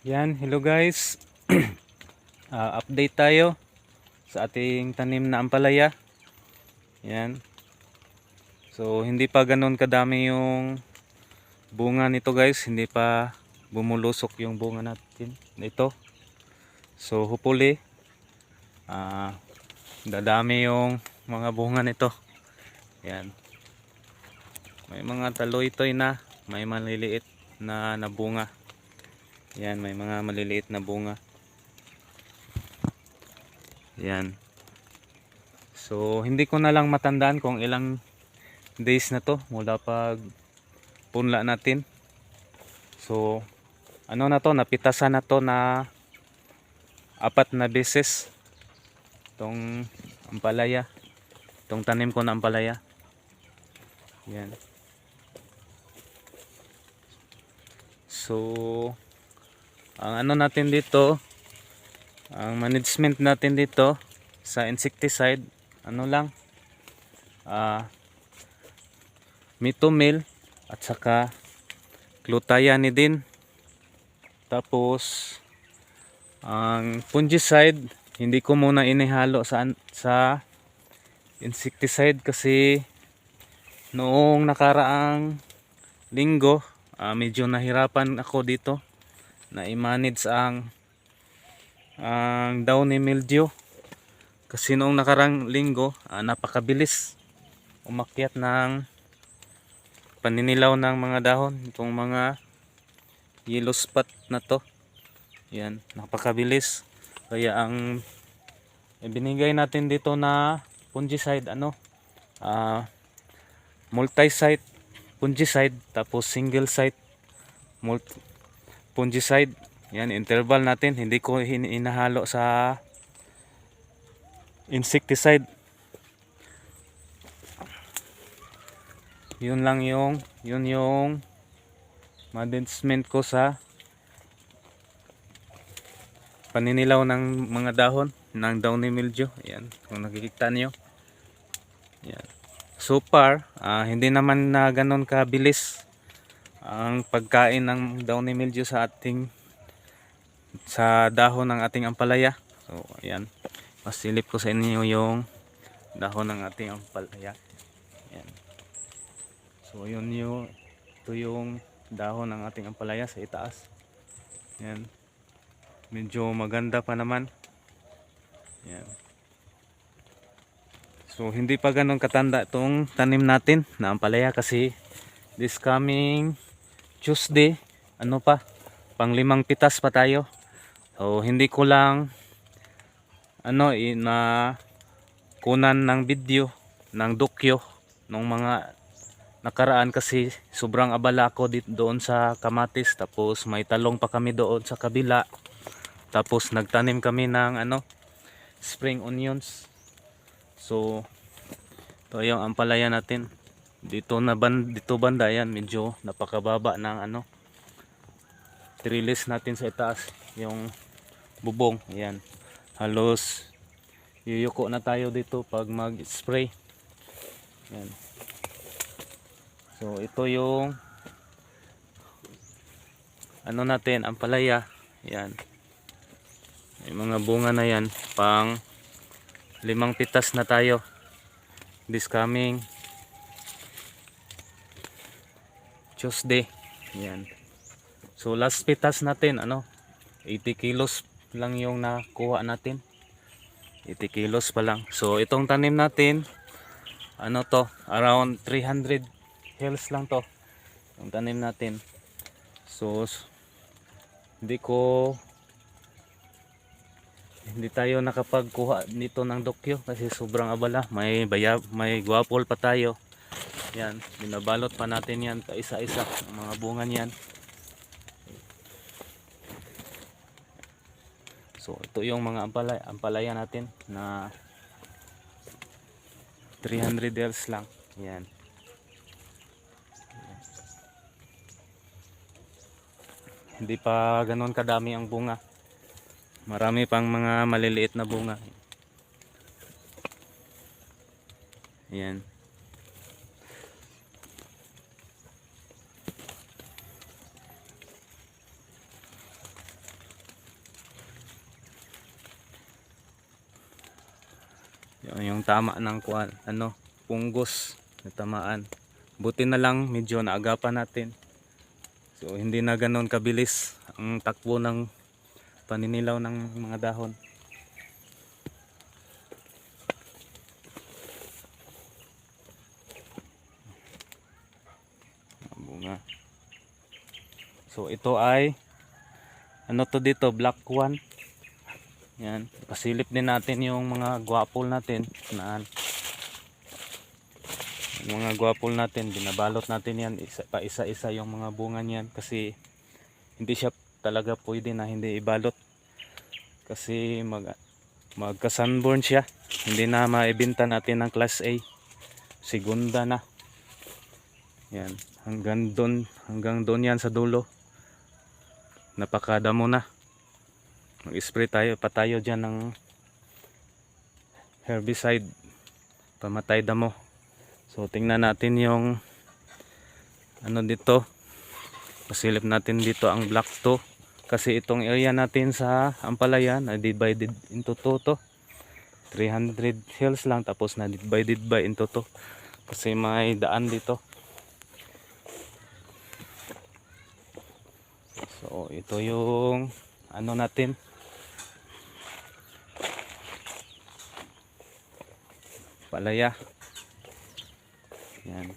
Yan, hello guys. Ah, update tayo sa ating tanim na ampalaya. Yan. So, hindi pa ganun kadami yung bunga nito guys. Hindi pa bumulusok yung bunga natin nito. So, hopefully, ah, dadami yung mga bunga nito. Yan. May mga taloy-toy na, may maliliit na nabunga. Yan, may mga maliliit na bunga. Yan. So, hindi ko na lang matandaan kung ilang days na to mula pag punla natin. So, ano na to, napitasan na to na apat na beses itong ampalaya. Itong tanim ko na ampalaya. Yan. So, ang ano natin dito, ang management natin dito sa insecticide, ano lang, ah, mitomil at saka glutathione Tapos, ang fungicide, hindi ko muna inihalo sa, sa insecticide kasi noong nakaraang linggo, ah, medyo nahirapan ako dito na i-manage ang ang downy mildew. Kasi noong nakarang linggo ah, napakabilis umakyat ng paninilaw ng mga dahon itong mga yellow spot na to. Yan napakabilis. Kaya ang ibinigay natin dito na fungicide ano ah multi-site fungicide tapos single site multi fungicide. Yan interval natin. Hindi ko hin- inahalo sa insecticide. Yun lang yung yun yung management ko sa paninilaw ng mga dahon ng downy mildew. Yan kung nakikita nyo yan. So far ah, hindi naman na ganun kabilis ang pagkain ng downy mildew sa ating sa dahon ng ating ampalaya. So ayan. Masilip ko sa inyo yung dahon ng ating ampalaya. Ayan. So yun yung ito yung dahon ng ating ampalaya sa itaas. Ayan. Medyo maganda pa naman. Ayan. So hindi pa ganun katanda itong tanim natin na ampalaya kasi this coming Tuesday ano pa pang limang pitas pa tayo. So hindi ko lang ano na kunan ng video ng dokyo ng mga nakaraan kasi sobrang abala ako dit doon sa kamatis. Tapos may talong pa kami doon sa kabila. Tapos nagtanim kami ng ano spring onions. So ito yung ampalaya natin dito na ban dito banda yan medyo napakababa ng ano trellis natin sa itaas yung bubong ayan. Halos yuyuko na tayo dito pag mag spray yan so ito yung ano natin ang palaya yan may mga bunga na yan pang limang pitas na tayo. This coming Tuesday. Yan so last pitas natin ano 80 kilos lang yung nakuha natin. 80 kilos pa lang. So itong tanim natin ano to around 300 hills lang to yung tanim natin. So hindi ko hindi tayo nakapagkuha nito ng dokyo kasi sobrang abala. May bayab may guwapol pa tayo yan binabalot pa natin yan pa isa-isa ang mga bunga niyan So ito yung mga ampalaya, ampalaya natin na 300 dells lang. Yan. Hindi pa ganoon kadami ang bunga. Marami pang mga maliliit na bunga. Yan. Yung tama ng kuan, ano, punggos na tamaan. Buti na lang medyo naagapan natin. So hindi na ganoon kabilis ang takbo ng paninilaw ng mga dahon. Ang Bunga. So ito ay ano to dito, black one. Yan, pasilip din natin yung mga guwapol natin. Na yung mga guwapol natin, binabalot natin yan. Isa, pa isa-isa yung mga bunga niyan. Kasi hindi siya talaga pwede na hindi ibalot. Kasi mag magka sunburn siya. Hindi na maibenta natin ng class A. Segunda na. Yan. Hanggang doon hanggang doon yan sa dulo. Napakadamo na mag-spray tayo pa tayo dyan ng herbicide. Pamatay damo. So tingnan natin yung ano dito. Pasilip natin dito ang black 2 kasi itong area natin sa Ampalaya na divided into 2 to. 300 hills lang tapos na divided by into 2 kasi may daan dito. So ito yung ano natin palaya. Yan.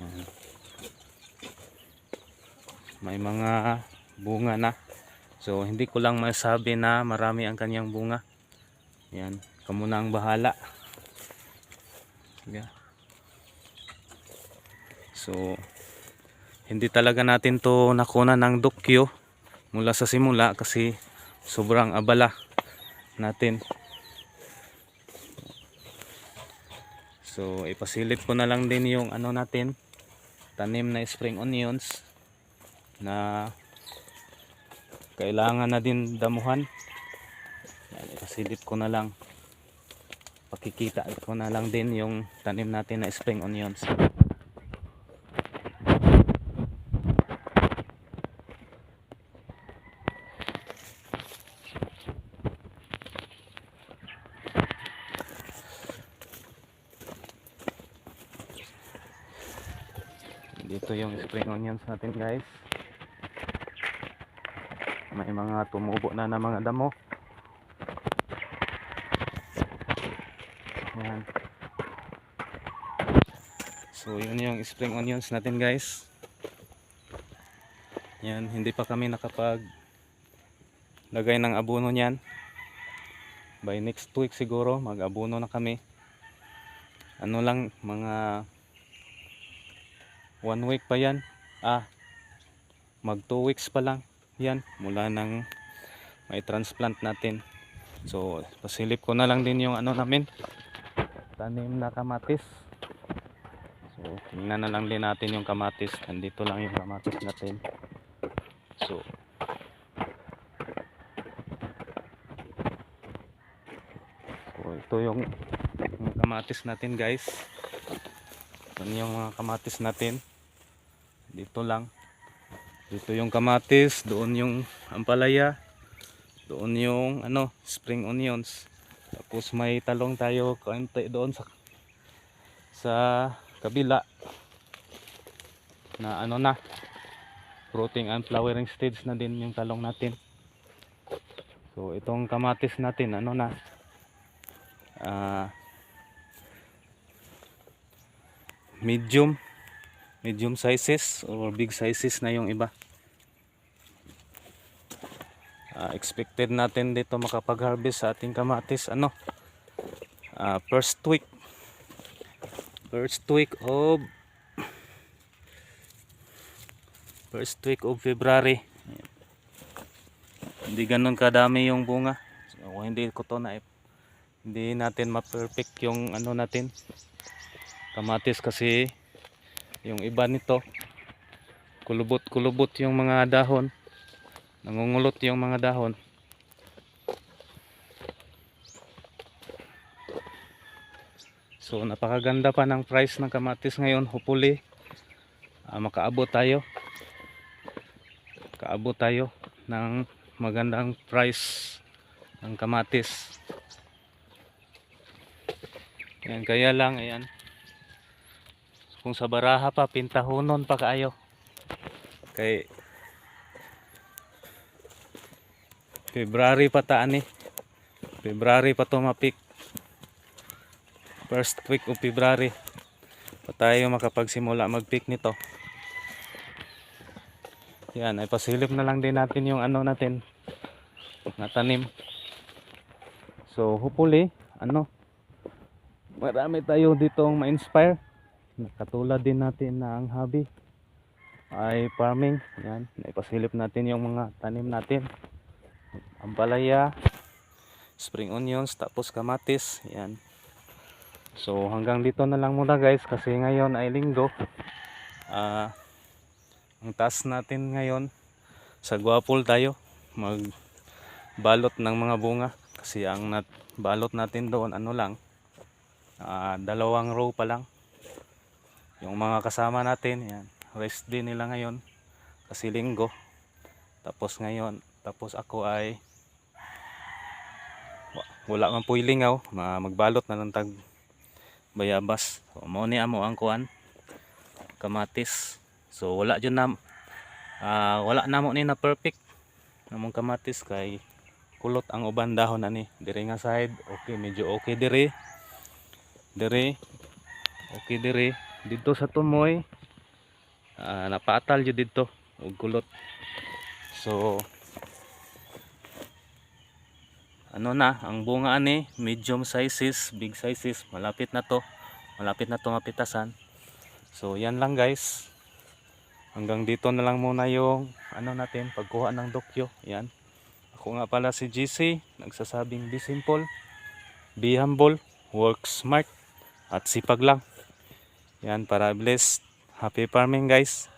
Yan. May mga bunga na. So hindi ko lang masabi na marami ang kanyang bunga. Yan. Kamo na ang bahala. Sige. so hindi talaga natin to nakuna ng dokyo mula sa simula kasi sobrang abala natin so ipasilip ko na lang din yung ano natin tanim na spring onions na kailangan na din damuhan. Yan, ipasilip ko na lang. Pakikita ko na lang din yung tanim natin na spring onions dito yung spring onions natin guys. May mga tumubo na na mga damo. Yan so yun yung spring onions natin guys. Yan hindi pa kami nakapag lagay ng abono niyan. By next week siguro mag abono na kami. Ano lang mga one week pa yan. Ah mag two weeks pa lang yan. Mula nang may transplant natin. So pasilip ko na lang din yung ano namin. Tanim na kamatis. So tingnan na lang din natin yung kamatis. Nandito lang yung kamatis natin. So so ito yung kamatis natin guys yan yung mga kamatis natin? Dito lang. Dito yung kamatis doon yung ampalaya doon yung ano spring onions. Tapos may talong tayo kaunti doon sa sa kabila. Na ano na fruiting and flowering stage na din yung talong natin. So itong kamatis natin ano na? Ah medium. Medium sizes or big sizes na yung iba. Ah, expected natin dito makapag harvest sa ating kamatis. Ano? Ah, first week first week of first week of February. Hindi ganun kadami yung bunga. So, hindi ko to na hindi natin ma-perfect yung ano natin kamatis kasi yung iba nito kulubot kulubot yung mga dahon. Nangungulot yung mga dahon. So napakaganda pa ng price ng kamatis ngayon hopefully. Ah, makaabot tayo. Kaabot tayo ng magandang price ng kamatis. Yan, kaya lang, ayan. Kung sa baraha pa, pintahonon pa kaayo. Kay February pa taan. February pa to. First week of February. Pa tayo makapagsimula mag-pick nito. Yan, ay pasilip na lang din natin yung ano natin na tanim. So hopefully, ano, marami tayo ditong ma-inspire. Katulad din natin na ang hobby ay farming. Yan, naipasilip natin yung mga tanim natin. Ampalaya, spring onions, tapos kamatis. Yan. So hanggang dito na lang muna guys kasi ngayon ay linggo. Ah, ang task natin ngayon sa Guapol tayo mag balot ng mga bunga kasi ang nat balot natin doon ano lang ah, dalawang row pa lang yung mga kasama natin yan rest din nila ngayon. Kasi linggo. Tapos ngayon tapos ako ay wa- wala man po lingaw ma- magbalot na lang tag bayabas. So mo ni amo ang kuan kamatis. So wala jud na ah, wala na mo ni na perfect namong kamatis kay kulot ang uban dahon ani dire nga side okay medyo okay dire. Dire okay dire dito sa tumoy ah, napaatal jud dito og kulot. So ano na ang bunga ani medium sizes big sizes malapit na to malapit na to mapitasan. So yan lang guys. Hanggang dito na lang muna yung ano natin pagkuha ng dokyo. Yan. Ako nga pala si GC, nagsasabing be simple, be humble, work smart, at sipag lang. Yan, para blessed. Happy farming guys.